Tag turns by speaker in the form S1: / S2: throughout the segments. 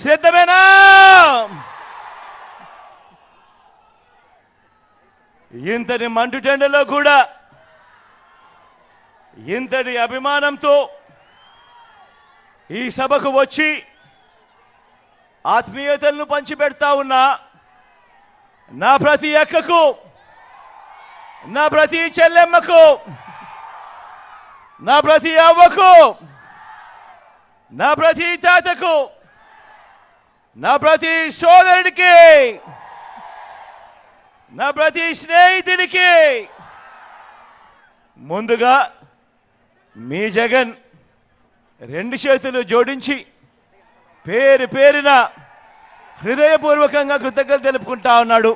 S1: సిద్ధమేనా? ఇంతటి మండుటెండలో కూడా ఇంతటి అభిమానంతో ఈ సభకు వచ్చి ఆత్మీయతలను పంచిపెడతా ఉన్నా నా ప్రతి అక్కకు నా ప్రతి చెల్లెమ్మకు నా ప్రతి అవ్వకు నా ప్రతి తాతకు నా ప్రతి సోదరుడికి నా ప్రతి స్నేహితుడికి ముందుగా మీ జగన్ రెండు చేతులు జోడించి పేరు పేరిన హృదయపూర్వకంగా కృతజ్ఞతలు తెలుపుకుంటా ఉన్నాడు.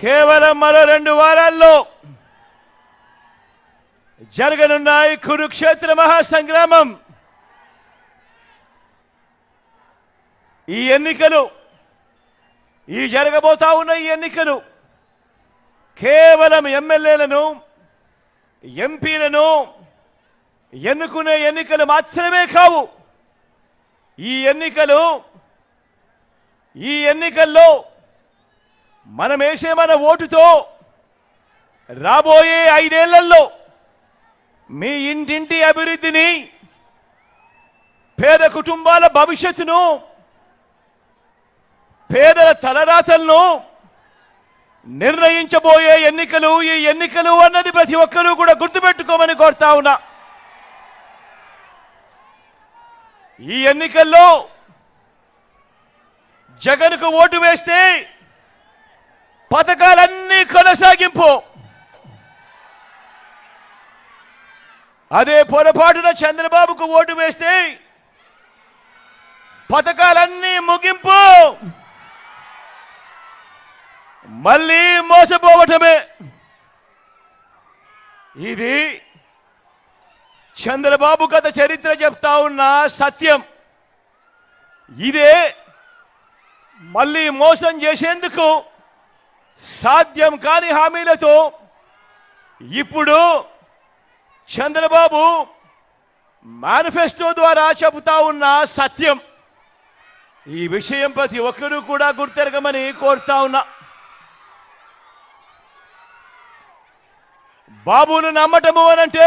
S1: కేవలం మరో రెండు వారాల్లో జరగనున్న ఈ కురుక్షేత్ర మహాసంగ్రామం. ఈ ఎన్నికలు ఈ జరగబోతా ఉన్న ఈ ఎన్నికలు కేవలం ఎమ్మెల్యేలను ఎంపీలను ఎన్నుకునే ఎన్నికలు మాత్రమే కావు. ఈ ఎన్నికలు ఈ ఎన్నికల్లో మనం వేసే మన ఓటుతో రాబోయే ఐదేళ్ళలో మీ ఇంటింటి అభివృద్ధిని పేద కుటుంబాల భవిష్యత్తును పేదల తలరాతలను నిర్ణయించబోయే ఎన్నికలు ఈ ఎన్నికలు అన్నది ప్రతి ఒక్కరూ కూడా గుర్తుపెట్టుకోమని కోరుతా ఉన్నా. ఈ ఎన్నికల్లో జగన్కు ఓటు వేస్తే కొనసాగింపు. అదే పొరపాటున చంద్రబాబుకు ఓటు వేస్తే పథకాలన్నీ ముగింపు. మళ్ళీ మోసపోవటమే. ఇది చంద్రబాబు గత చరిత్ర చెప్తా ఉన్న సత్యం. ఇదే మళ్ళీ మోసం చేసేందుకు సాధ్యం కాని హామీలతో ఇప్పుడు చంద్రబాబు మేనిఫెస్టో ద్వారా చెబుతా ఉన్న సత్యం. ఈ విషయం ప్రతి ఒక్కరూ కూడా గుర్తెరగమని కోరుతా ఉన్నా. బాబును నమ్మటము అనంటే